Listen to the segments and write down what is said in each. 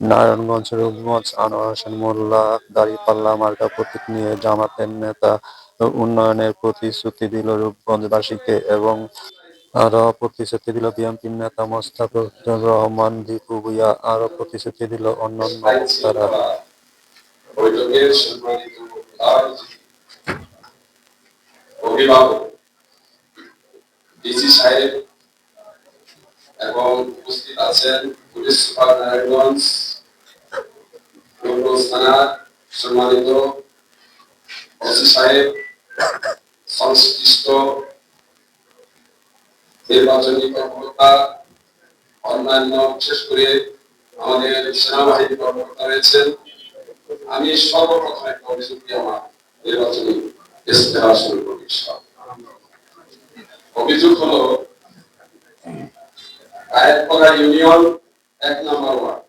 নারায়ণগঞ্জ, রূপগঞ্জ, আনোয়ার হোসেন, মোল্লা, দাঁড়িপাল্লা, মার্কা প্রতীক নিয়ে জামাতের নেতা উন্নয়নের প্রতিশ্রুতি দিল রূপগঞ্জবাসীকে এবং আরও প্রতিশ্রুতি দিল বিএনপির নেতা মোস্তাফিজুর রহমান, দীপু ভূঁইয়া, আরও প্রতিশ্রুতি দিল অন্যান্য প্রধান অভিভাবক ডিসি সাহেব এবং উপস্থিত আছেন পুলিশ সুপার নারায়ণগঞ্জ থানার সম্মানিত ওসি সাহেব, সংশ্লিষ্ট নির্বাচনী কর্মকর্তা, অন্যান্য বিশেষ করে আমাদের সেনাবাহিনী কর্মকর্তা রয়েছেন। আমি সর্বপ্রথম একটা অভিযোগ দিয়ে আমার নির্বাচনী ইস্তেহার শুরু অভিযোগ হলো কায়েতপাড়া ইউনিয়ন এক নম্বর ওয়ার্ড।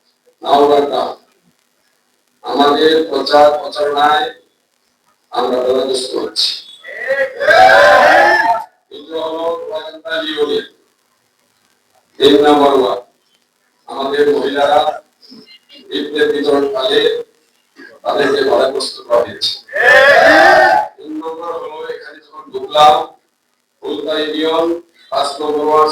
আমাদের প্রচার প্রচারণায় আমরা বাধাগ্রস্ত হচ্ছি আমাদের মহিলারা তাদেরকে হয়েছে। তিন নম্বর হলো এখানে যখন ইউনিয়ন পাঁচ নম্বর ওয়ার্ড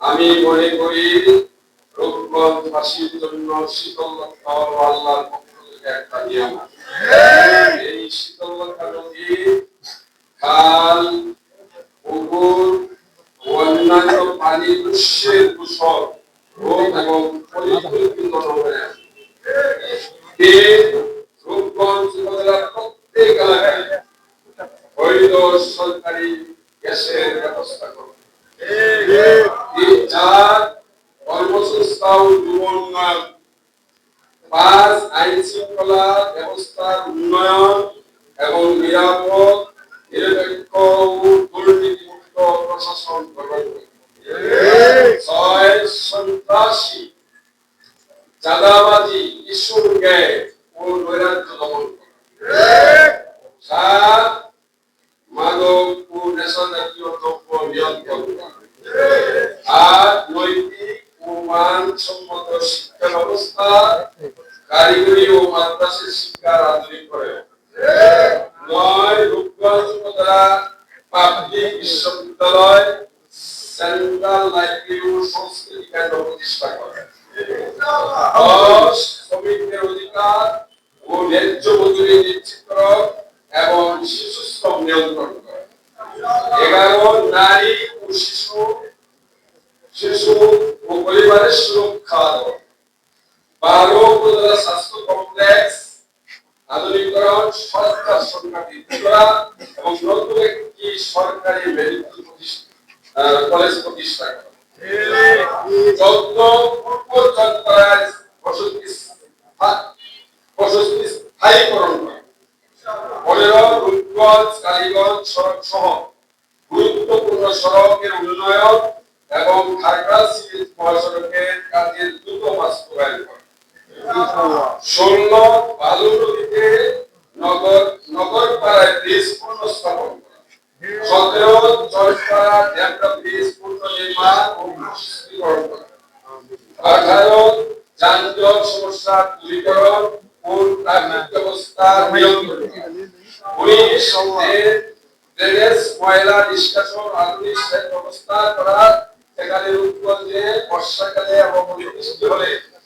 আমি মনে করি রূপগঞ্জবাসীর জন্য শীতল লক্ষা আল্লাহর পক্ষ থেকে একটা নিয়ম এই শীতল লক্ষা নদী খাল পুকুর অন্যান্য পানি উৎসের দূষণ রোগ এবং রূপগঞ্জ প্রত্যেক তিন চার কর্মসংস্থান উন্নয়ন পাঁচ আইন শৃঙ্খলা ব্যবস্থার উন্নয়ন এবং নিরাপদ নিরপেক্ষ প্রশাসন গঠন শিক্ষা ব্যবস্থা কারিগরি ও মাদ্রাসা শিক্ষার আধুনিক করে নয় রূপগঞ্জ পাবলিক বিশ্ববিদ্যালয় সেন্ট্রাল লাইব্রেরি ও সংস্কৃতি কেন্দ্র প্রতিষ্ঠা করে শ্রমিকদের অধিকার ও ন্যায্য মজুরি নিশ্চিত এবং শিশু শ্রম নিয়ন্ত্রণ করে এগারো নারী ও শিশু শিশু ও পরিবারের সুরক্ষা দেওয়া। বারো উপজেলা স্বাস্থ্য কমপ্লেক্স আধুনিকরণ সরকার করা এবং নতুন একটি সরকারি মেডিকেল কলেজ প্রতিষ্ঠা করা। পূর্ব গুরুত্বপূর্ণ সড়কের উন্নয়ন এবং মহাসড়কের দ্রুত বাস্তবায়ন করা ষোলো বালু নদীতে নগর নগর পাড়ায় ব্রিজ পুনঃস্থাপন সতেরো জয়পাড়া ড্যামটা ব্রিজ পুনর্নির্মাণ ও সুস্থিকরণ করা। যানজট সমস্যা দূরীকরণ ও ট্রাফিক ব্যবস্থা উনিশ ড্রেনেজ, ময়লা নিষ্কাশন, আধুনিক সেচ ব্যবস্থা করা সেখানে রূপগঞ্জে বর্ষাকালে এবং অতিবৃষ্টি হলে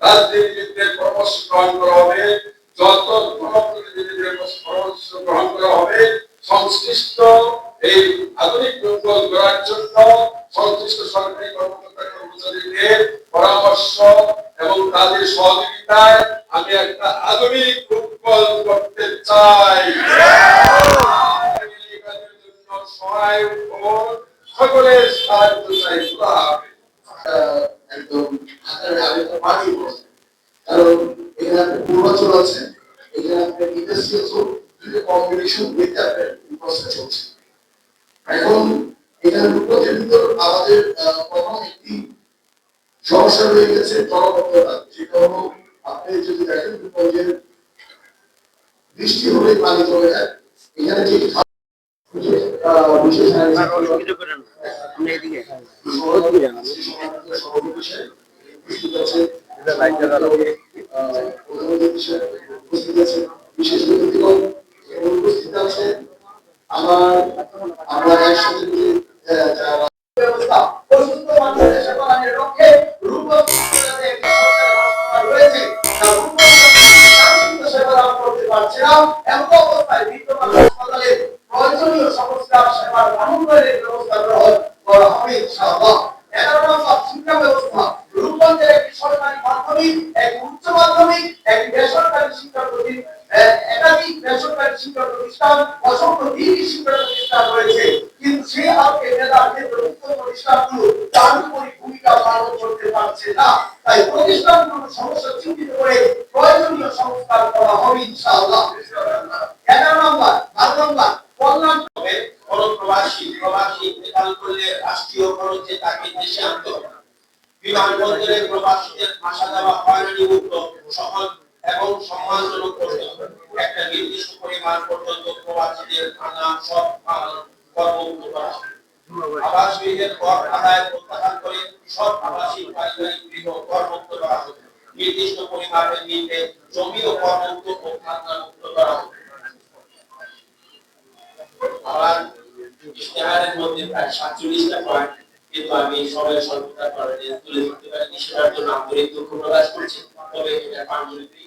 রাজনীতিবিদদের পরামর্শ গ্রহণ করা হবে, যত জনপ্রতিনিধিদের পরামর্শ গ্রহণ করা হবে, সংশ্লিষ্ট এই আধুনিক যুগল করার জন্য সংশ্লিষ্ট সরকারি কর্মকর্তা কর্মচারীদের পরামর্শ এবং তাদের সহযোগিতায় আমি একটা আধুনিক যুগল করতে চাই। সকলের সাহায্য চাই। একদম। হাতের আগে তো বসে কারণ এখানে একটা পূর্বাচল আছে এখানে একটা ইন্ডাস্ট্রিয়াল জোন কম্বিনেশন উইথ আপনার প্রসেস চলছে। এখন এখানে প্রজেক্ট ভিতর আমাদের আহ, প্রথম একটি সমস্যা রয়ে গেছে জলবদ্ধতা যেটা হলো আপনি যদি দেখেন যে বৃষ্টি হলে পানি চলে যায়। এখানে যে বিশেষ আইন আমার আমরা একসাথে মিলে আহ, যারা ব্যবস্থা অসুস্থ মানুষের সেবা দানের লক্ষ্যে রূপক যাতে একটি সরকারি হাসপাতাল রয়েছে তা রূপক যাতে সেবা দান করতে পারছে না এমন অবস্থায় বিদ্যমান ব্যবস্থা করা হবে ইনশাআল্লাহ এগারো নম্বর শিক্ষা ব্যবস্থা পারছে না। তাই প্রতিষ্ঠানগুলোর সমস্যা চিহ্নিত করে প্রয়োজনীয় সংস্কার করা হবে ইনশাআল্লাহ। এগারো নম্বর? বারো নম্বর। কল্যাণ হবে প্রবাসী করলে রাষ্ট্রীয় খরচে তাকে দেশে আনতে হবে বিমানবন্দরে প্রবাসীদের ভাষা দেওয়া সহজ এবং সম্মানজনক আমার ইশতেহারের মধ্যে প্রায় সাতচল্লিশটা পয়েন্ট, কিন্তু আমি কারণে তুলে ধরতে পারিনি, সেটার জন্য আন্তরিক দুঃখ প্রকাশ করছি। তবে এটা পাণ্ডুলিপি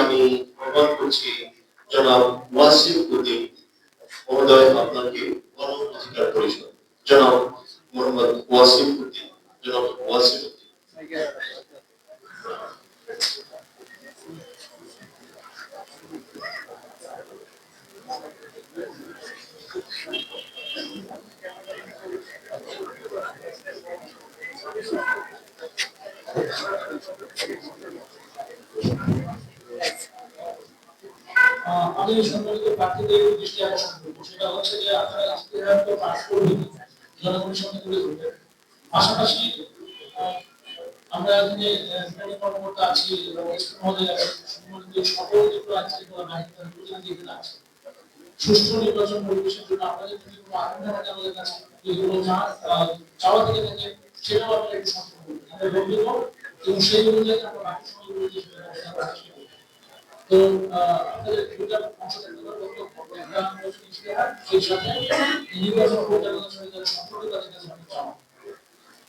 আমি প্রদান করছি উদ্দিন আহ, আমি সম্মানিত প্রার্থীদের দৃষ্টি আকর্ষণ করব। সেটা হচ্ছে যে আপনারা ইশতেহার তো পাস করবেন জনগণের সামনে তুলে ধরবেন। পাশাপাশি আমরা এখানে কর্মকর্তা আছি সকল আছে সুষ্ঠু নির্বাচন পরিবেশের জন্য আপনাদের যদি কোনো আকাঙ্ক্ষা থাকে আমাদের কাছে? যেগুলো আহ, চাওয়া থেকে থাকে সেটাও আপনারা একটু করবেন। আমরা বন্ধু এবং সেই অনুযায়ী আমরা বাকি সময়গুলো যে। তো আপনাদের দুইটা অংশ থাকতে সেই সাথে নির্বাচন পরিচালনার সঙ্গে যারা সম্পর্কিত তাদের কাছে অনেক চাওয়া।